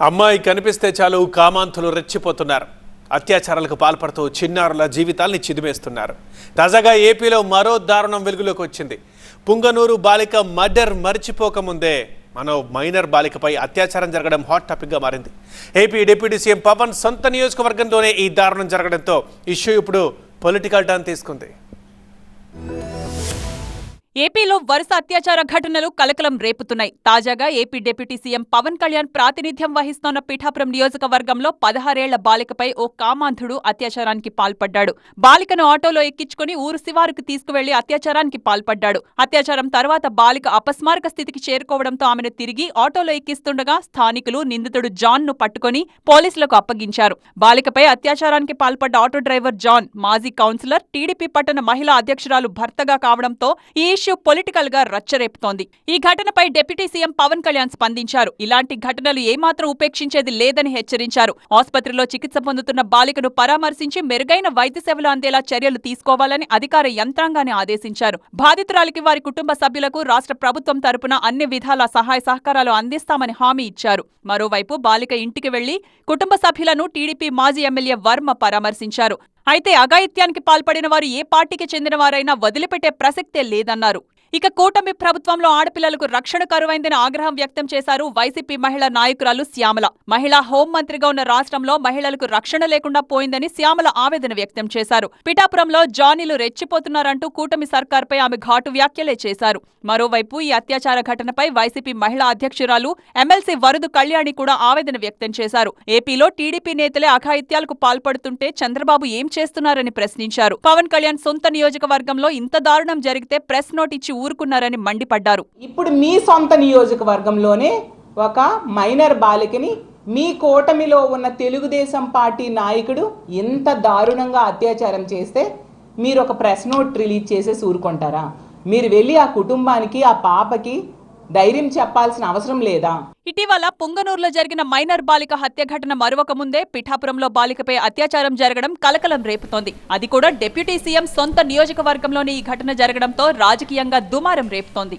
అమ్మాయి కనిపిస్తే చాలు కామాంతులు రెచ్చిపోతున్నారు. అత్యాచారాలకు పాల్పడుతూ చిన్నారుల జీవితాల్ని చిదిమేస్తున్నారు. తాజాగా ఏపీలో మరో దారుణం వెలుగులోకి వచ్చింది. పుంగనూరు బాలిక మర్డర్ మర్చిపోకముందే మనో మైనర్ బాలికపై అత్యాచారం జరగడం హాట్ టాపిక్గా మారింది. ఏపీ డిప్యూటీ సీఎం పవన్ సొంత నియోజకవర్గంలోనే ఈ దారుణం జరగడంతో ఇష్యూ ఇప్పుడు పొలిటికల్ టర్న్ తీసుకుంది. ఏపీలో వరుస అత్యాచార ఘటనలు కలకలం రేపుతున్నాయి. తాజాగా AP deputy CM Pawan Kalyan ప్రాతినిధ్యం వహిస్తోన్న పీఠాపురం నియోజకవర్గంలో పదహారేళ్ళ బాలికపై ఓ కామాంధుడు అత్యాచారానికి పాల్పడ్డాడు. బాలికను ఆటోలో ఎక్కించుకుని ఊరు శివారుకు తీసుకువెళ్ళి అత్యాచారానికి పాల్పడ్డాడు. అత్యాచారం తర్వాత బాలిక అపస్మారక స్థితికి చేరుకోవడంతో ఆమెను తిరిగి ఆటోలో ఎక్కిస్తుండగా స్థానికులు నిందితుడు జాన్ను పట్టుకుని పోలీసులకు అప్పగించారు. బాలికపై అత్యాచారానికి పాల్పడ్డ ఆటో డ్రైవర్ జాన్ మాజీ కౌన్సిలర్ టీడీపీ పట్టణ మహిళా అధ్యక్షురాలు భర్తగా కావడంతో ఈ ఇష్యూ పొలిటికల్గా రచ్చరేపుతోంది. ఈ ఘటనపై డిప్యూటీ సీఎం పవన్ కళ్యాణ్ స్పందించారు. ఇలాంటి ఘటనలు ఏమాత్రం ఉపేక్షించేది లేదని హెచ్చరించారు. ఆసుపత్రిలో చికిత్స పొందుతున్న బాలికను పరామర్శించి మెరుగైన వైద్య సేవలు అందేలా చర్యలు తీసుకోవాలని అధికార యంత్రాంగాన్ని ఆదేశించారు. బాధితురాలికి వారి కుటుంబ సభ్యులకు రాష్ట్ర ప్రభుత్వం తరపున అన్ని విధాల సహాయ సహకారాలు అందిస్తామని హామీ ఇచ్చారు. మరోవైపు బాలిక ఇంటికి వెళ్ళి కుటుంబ సభ్యులను టీడీపీ మాజీ ఎమ్మెల్యే వర్మ పరామర్శించారు. అయితే అఘాయిత్యానికి పాల్పడిన వారు ఏ పార్టీకి చెందిన వారైనా వదిలిపెట్టే ప్రసక్తే లేదన్నారు. ఇక కూటమి ప్రభుత్వంలో ఆడపిల్లలకు రక్షణ కరువైందని ఆగ్రహం వ్యక్తం చేశారు వైసీపీ మహిళా నాయకురాలు శ్యామల. మహిళా హోంమంత్రిగా ఉన్న రాష్ట్రంలో మహిళలకు రక్షణ లేకుండా పోయిందని శ్యామల ఆవేదన వ్యక్తం చేశారు. పిఠాపురంలో జానీలు రెచ్చిపోతున్నారంటూ కూటమి సర్కార్పై ఆమె ఘాటు వ్యాఖ్యలే చేశారు. మరోవైపు ఈ అత్యాచార ఘటనపై వైసీపీ మహిళా అధ్యక్షురాలు ఎమ్మెల్సీ వరదు కళ్యాణి కూడా ఆవేదన వ్యక్తం చేశారు. ఏపీలో టీడీపీ నేతలే అఘాయిత్యాలకు పాల్పడుతుంటే చంద్రబాబు ఏం చేస్తున్నారని ప్రశ్నించారు. పవన్ కళ్యాణ్ సొంత నియోజకవర్గంలో ఇంత దారుణం జరిగితే ప్రెస్ నోట్ ఇచ్చి ఊరుకున్నారని మండిపడ్డారు. ఇప్పుడు మీ సొంత నియోజకవర్గంలోనే ఒక మైనర్ బాలికని మీ కూటమిలో ఉన్న తెలుగుదేశం పార్టీ నాయకుడు ఇంత దారుణంగా అత్యాచారం చేస్తే మీరు ఒక ప్రెస్ నోట్ రిలీజ్ చేసేసి ఊరుకుంటారా? మీరు వెళ్ళి ఆ కుటుంబానికి ఆ పాపకి ధైర్యం చెప్పాల్సిన అవసరం లేదా? ఇటీవల పొంగనూరులో జరిగిన మైనర్ బాలిక హత్య ఘటన మరొక ముందే పిఠాపురంలో బాలికపై అత్యాచారం జరగడం కలకలం రేపుతోంది. అది కూడా డిప్యూటీ సీఎం సొంత నియోజకవర్గంలోని ఈ ఘటన జరగడంతో రాజకీయంగా దుమారం రేపుతోంది.